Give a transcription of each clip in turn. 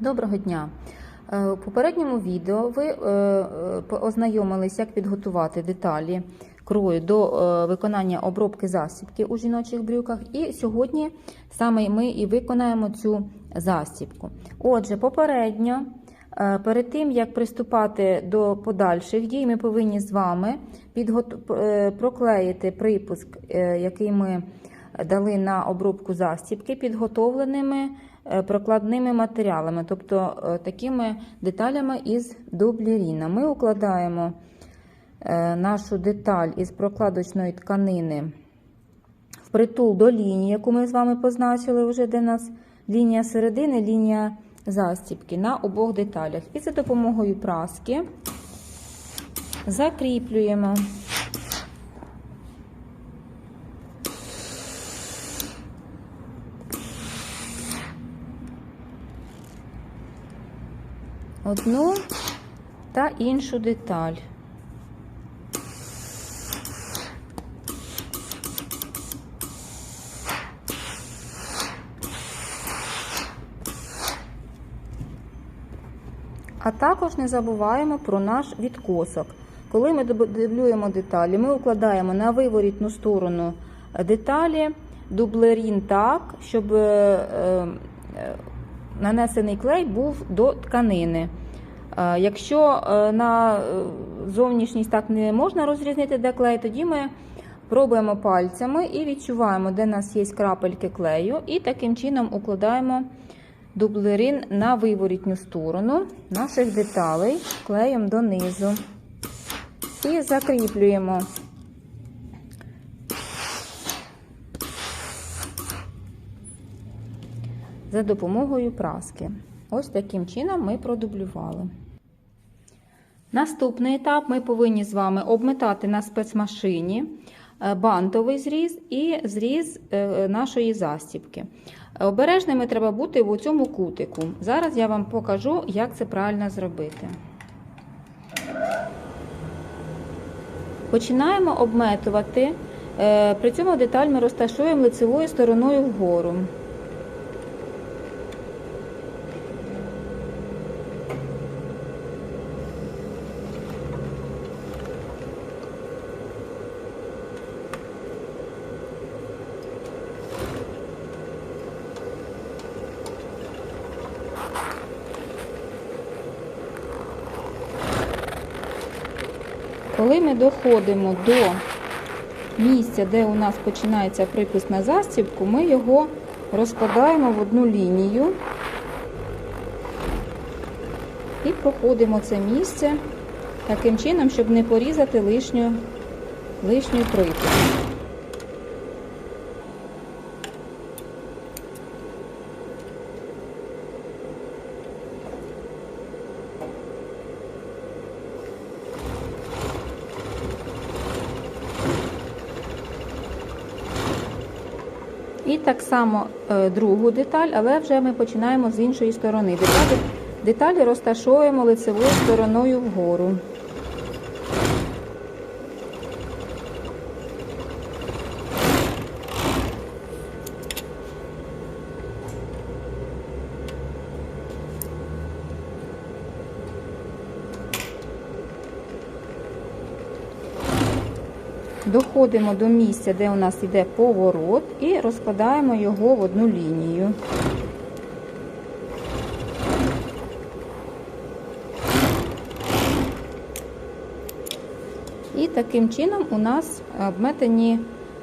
Доброго дня! Е, У попередньому відео ви е, е, ознайомились, як підготувати деталі крою до виконання обробки засібки у жіночих брюках. І сьогодні саме ми і виконаємо цю засібку. Отже, попередньо, перед тим як приступати до подальших дій, ми повинні з вами проклеїти припуск, який ми дали на обробку застібки підготовленими прокладними матеріалами, тобто е, такими деталями із дубліріна. Ми укладаємо е, нашу деталь із прокладочної тканини впритул до лінії, яку ми з вами позначили вже, де у нас лінія середини, лінія застібки на обох деталях. І за допомогою праски закріплюємо. Одну та іншу деталь. А також не забуваємо про наш відкосок. Коли ми дублюємо деталі, ми укладаємо на виворітну сторону деталі дублерін так, щоб е, е, нанесений клей був до тканини. Е, Якщо е, на е, зовнішність так не можна розрізнити, де клей, тоді ми пробуємо пальцями і відчуваємо, де у нас є крапельки клею, і таким чином укладаємо дублерин на виворітню сторону наших деталей клеєм донизу. І закріплюємо. За допомогою праски. Ось таким чином ми продублювали. Наступний етап ми повинні з вами обметати на спецмашині е, бантовий зріз і зріз е, нашої застібки. Обережними треба бути в цьому кутику. Зараз я вам покажу, як це правильно зробити. Починаємо обметувати. Е, При цьому деталь ми розташуємо лицевою стороною вгору. Коли ми доходимо до місця, де у нас починається припуск на застібку, ми його розкладаємо в одну лінію і проходимо це місце таким чином, щоб не порізати лишню, лишню припуск. І так само е, другу деталь, але вже ми починаємо з іншої сторони. Деталі, деталі розташовуємо лицевою стороною вгору. Доходимо до місця, де у нас йде поворот, і розкладаємо його в одну лінію. І таким чином у нас обметані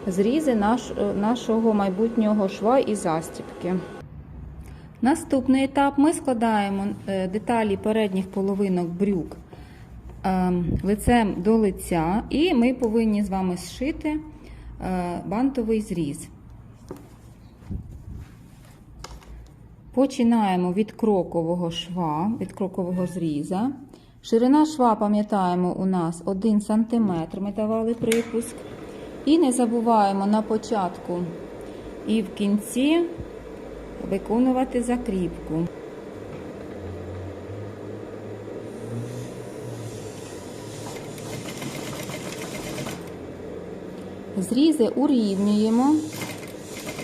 зрізи наш, нашого майбутнього шва і застібки. Наступний етап ми складаємо е, деталі передніх половинок брюк лицем до лиця, і ми повинні з вами зшити е, бантовий зріз. Починаємо від крокового шва, від крокового зріза. Ширина шва, пам'ятаємо, у нас 1 см, ми давали припуск. І не забуваємо на початку і в кінці виконувати закріпку. Зрізи урівнюємо,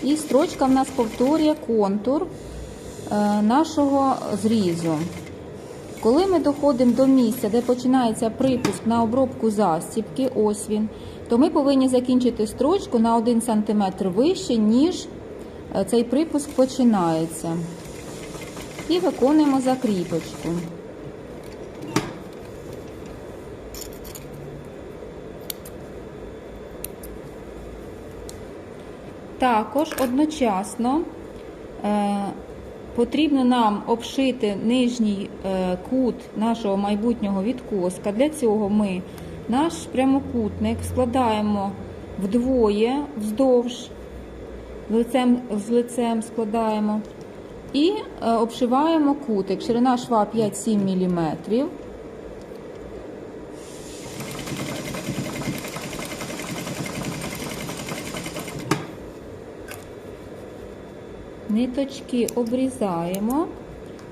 і строчка в нас повторює контур е, нашого зрізу. Коли ми доходимо до місця, де починається припуск на обробку застібки, ось він, то ми повинні закінчити строчку на 1 см вище, ніж е, цей припуск починається. І виконуємо закріпочку. Також одночасно е, потрібно нам обшити нижній е, кут нашого майбутнього відкоска. Для цього ми наш прямокутник складаємо вдвоє вздовж, лицем, з лицем складаємо і е, обшиваємо кутик. Ширина шва 5-7 мм. Ниточки обрізаємо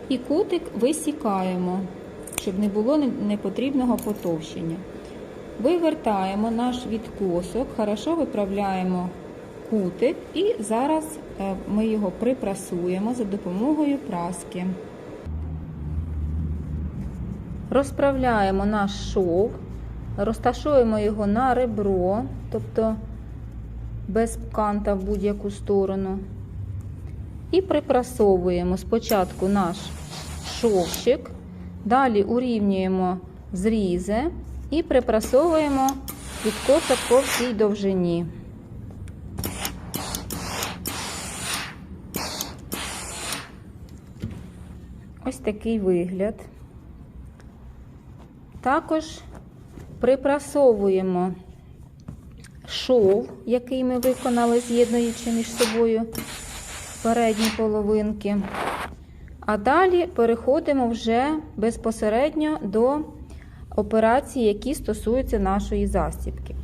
і кутик висікаємо, щоб не було непотрібного потовщення. Вивертаємо наш відкосок, хорошо виправляємо кутик і зараз е, ми його припрасуємо за допомогою праски. Розправляємо наш шов, розташуємо його на ребро, тобто без канта в будь-яку сторону. І припрасовуємо спочатку наш шовчик, далі урівнюємо зрізи і припрасовуємо відкосок по всій довжині. Ось такий вигляд. Також припрасовуємо шов, який ми виконали, з'єднуючи між собою передні половинки. А далі переходимо вже безпосередньо до операцій, які стосуються нашої застібки.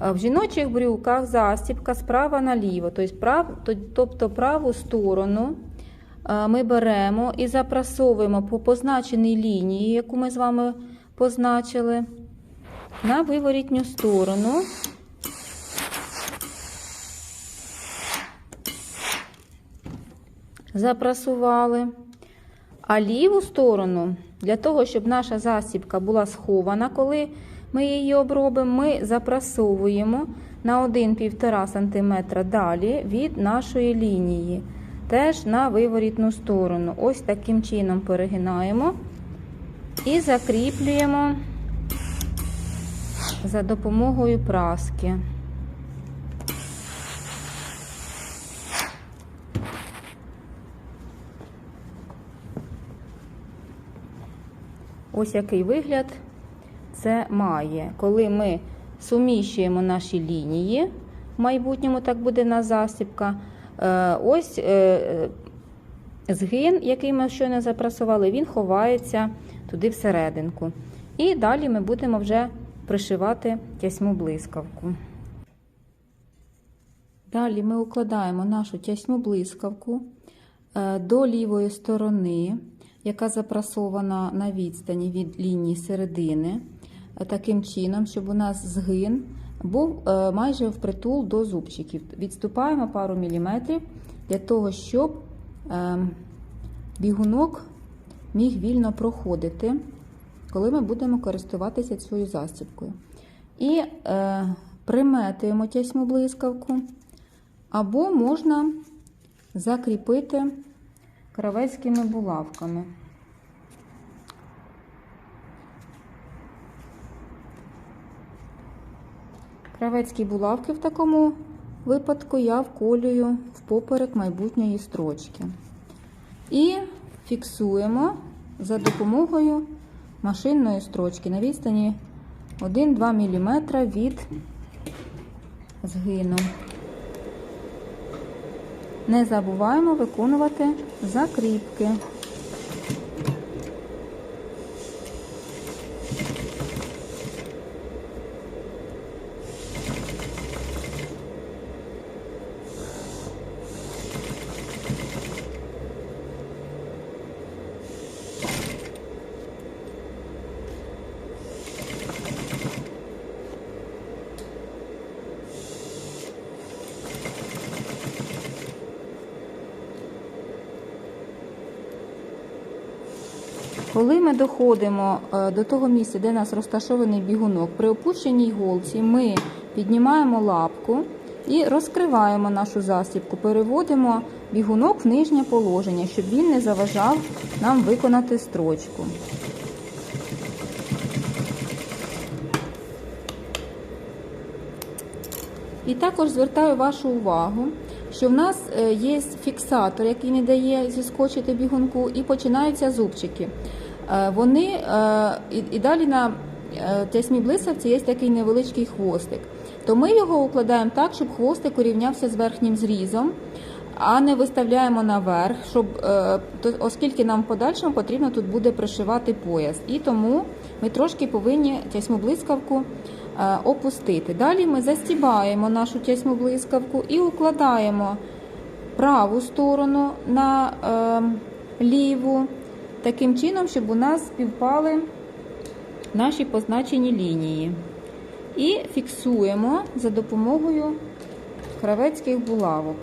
В жіночих брюках застібка справа наліво, тобто праву сторону ми беремо і запрасовуємо по позначеній лінії, яку ми з вами позначили, на виворітню сторону. Запрасували. А ліву сторону, для того, щоб наша засібка була схована, коли ми її обробимо, ми запрасовуємо на 1-1,5 см далі від нашої лінії, теж на виворітну сторону. Ось таким чином перегинаємо і закріплюємо за допомогою праски. Ось який вигляд це має. Коли ми суміщуємо наші лінії, в майбутньому так буде на засібка. Ось е, згин, який ми щойно запрасували, він ховається туди всерединку. І далі ми будемо вже пришивати тясьму блискавку. Далі ми укладаємо нашу тясьму блискавку е, до лівої сторони яка запрасована на відстані від лінії середини, е, таким чином, щоб у нас згин був е, майже впритул до зубчиків. Відступаємо пару міліметрів для того, щоб е, бігунок міг вільно проходити, коли ми будемо користуватися цією застібкою. І е, приметуємо тясьму блискавку, або можна закріпити кравецькими булавками. Кравецькі булавки в такому випадку я вколюю в поперек майбутньої строчки. І фіксуємо за допомогою машинної строчки на відстані 1-2 мм від згину. Не забуваємо виконувати закріпки. Коли ми доходимо е, до того місця, де у нас розташований бігунок, при опущеній голці ми піднімаємо лапку і розкриваємо нашу засібку, переводимо бігунок в нижнє положення, щоб він не заважав нам виконати строчку. І також звертаю вашу увагу, що в нас е, є фіксатор, який не дає зіскочити бігунку, і починаються зубчики. Е, Вони е, і, далі на тясмі блискавці є такий невеличкий хвостик. То ми його укладаємо так, щоб хвостик урівнявся з верхнім зрізом, а не виставляємо наверх, щоб, оскільки нам в подальшому потрібно тут буде пришивати пояс. І тому ми трошки повинні тясьму блискавку опустити. Далі ми застібаємо нашу тясьму блискавку і укладаємо праву сторону на е, ліву, таким чином, щоб у нас співпали наші позначені лінії. І фіксуємо за допомогою кравецьких булавок.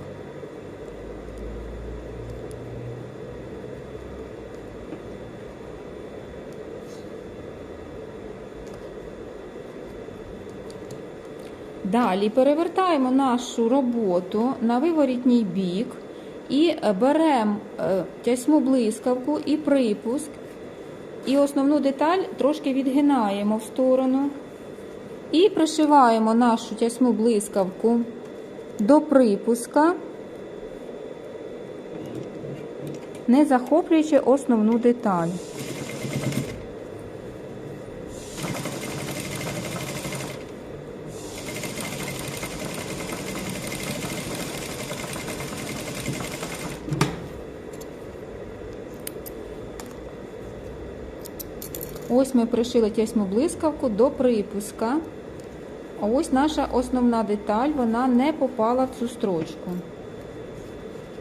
Далі перевертаємо нашу роботу на виворітній бік і беремо е, тясьму блискавку і припуск. І основну деталь трошки відгинаємо в сторону. І пришиваємо нашу тясьму блискавку до припуска, не захоплюючи основну деталь. Ось ми пришили тясьму блискавку до припуска. А ось наша основна деталь, вона не попала в цю строчку.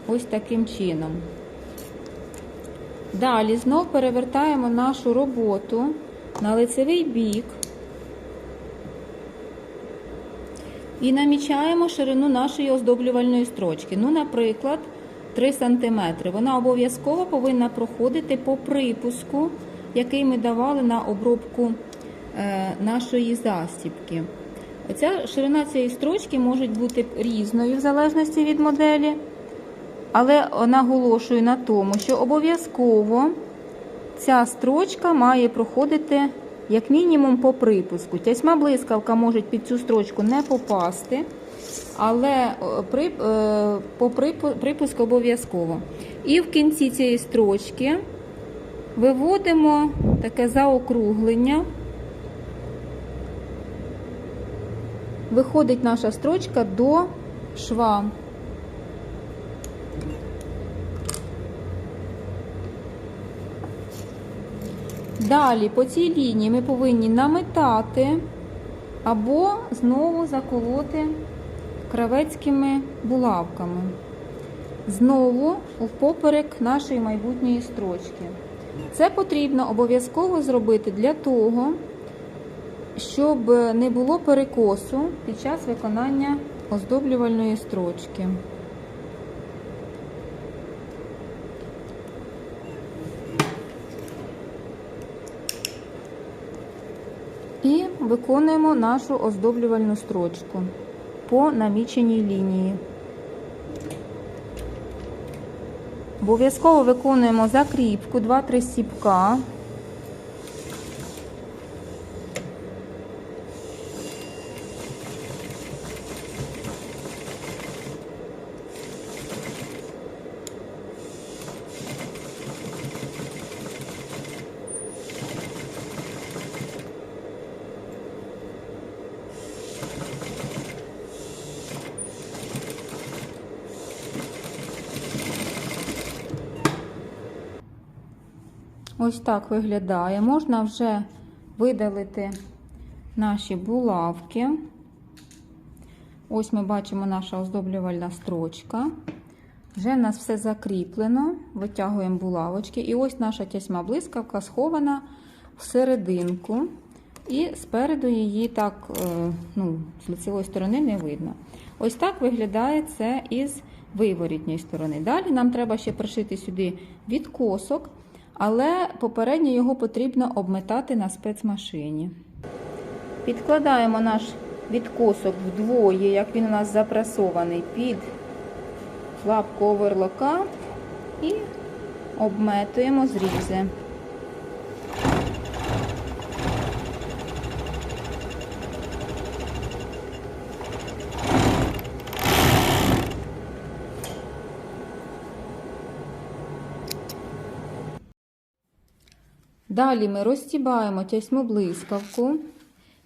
Ось таким чином. Далі знов перевертаємо нашу роботу на лицевий бік і намічаємо ширину нашої оздоблювальної строчки. Ну, наприклад, 3 см. Вона обов'язково повинна проходити по припуску, який ми давали на обробку е, нашої застібки. Ця ширина цієї строчки може бути різною в залежності від моделі, але наголошую на тому, що обов'язково ця строчка має проходити як мінімум по припуску. Тясьма блискавка може під цю строчку не попасти, але е, е, по припу- припуск обов'язково. І в кінці цієї строчки виводимо таке заокруглення. Виходить наша строчка до шва. Далі по цій лінії ми повинні наметати або знову заколоти кравецькими булавками. Знову впоперек нашої майбутньої строчки. Це потрібно обов'язково зробити для того, щоб не було перекосу під час виконання оздоблювальної строчки. І виконуємо нашу оздоблювальну строчку по наміченій лінії. Обов'язково виконуємо закріпку 2-3 стіпка. Ось так виглядає. Можна вже видалити наші булавки. Ось ми бачимо наша оздоблювальна строчка. Вже в нас все закріплено. Витягуємо булавочки. І ось наша тясьма блискавка схована всерединку. І спереду її так, е, ну, з лицевої сторони не видно. Ось так виглядає це із виворітньої сторони. Далі нам треба ще пришити сюди відкосок. Але попередньо його потрібно обметати на спецмашині. Підкладаємо наш відкосок вдвоє, як він у нас запресований, під лапку оверлока і обметуємо зрізи. Далі ми розтібаємо тясьму блискавку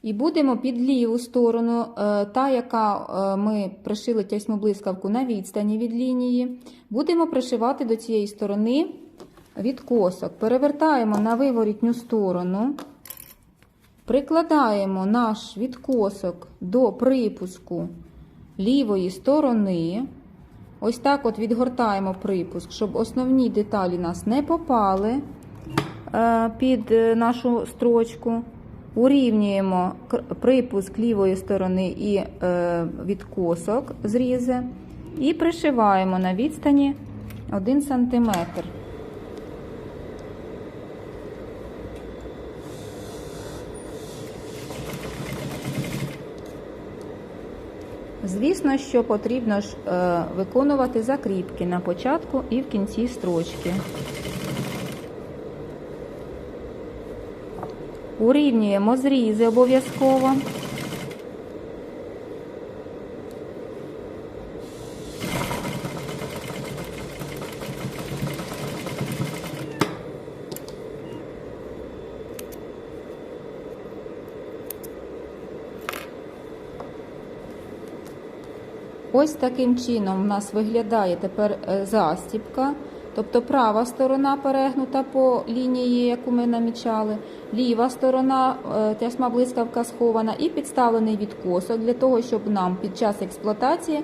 і будемо під ліву сторону, е, та, яка е, ми пришили тясьму блискавку на відстані від лінії, будемо пришивати до цієї сторони відкосок. Перевертаємо на виворітню сторону, прикладаємо наш відкосок до припуску лівої сторони. Ось так от відгортаємо припуск, щоб основні деталі нас не попали під е, нашу строчку. Урівнюємо припуск лівої сторони і е, відкосок зрізи. І пришиваємо на відстані 1 см. Звісно, що потрібно ж е, виконувати закріпки на початку і в кінці строчки. Урівнюємо зрізи обов'язково. Ось таким чином у нас виглядає тепер е, застібка. Тобто права сторона перегнута по лінії, яку ми намічали, ліва сторона е, тясма блискавка схована і підставлений відкосок для того, щоб нам під час експлуатації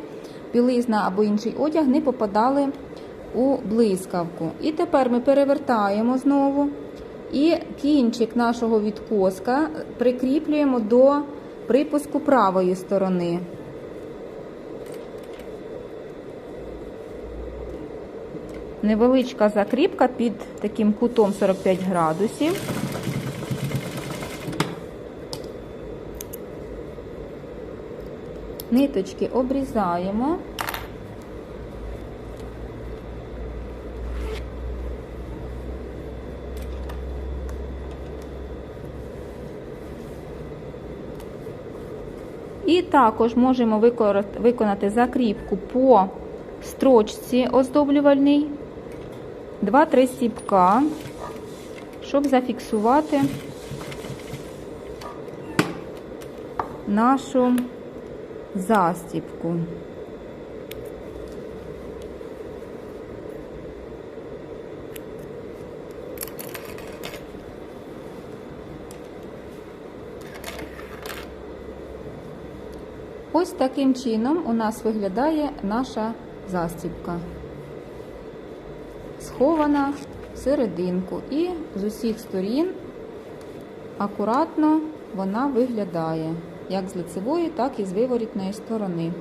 білизна або інший одяг не попадали у блискавку. І тепер ми перевертаємо знову і кінчик нашого відкоска прикріплюємо до припуску правої сторони. Невеличка закріпка під таким кутом 45 градусів. Ниточки обрізаємо. І також можемо виконати закріпку по строчці оздоблювальній, 2-3 стіпка, щоб зафіксувати нашу застіпку. Ось таким чином у нас виглядає наша застібка. В серединку і з усіх сторін акуратно вона виглядає як з лицевої, так і з виворітної сторони.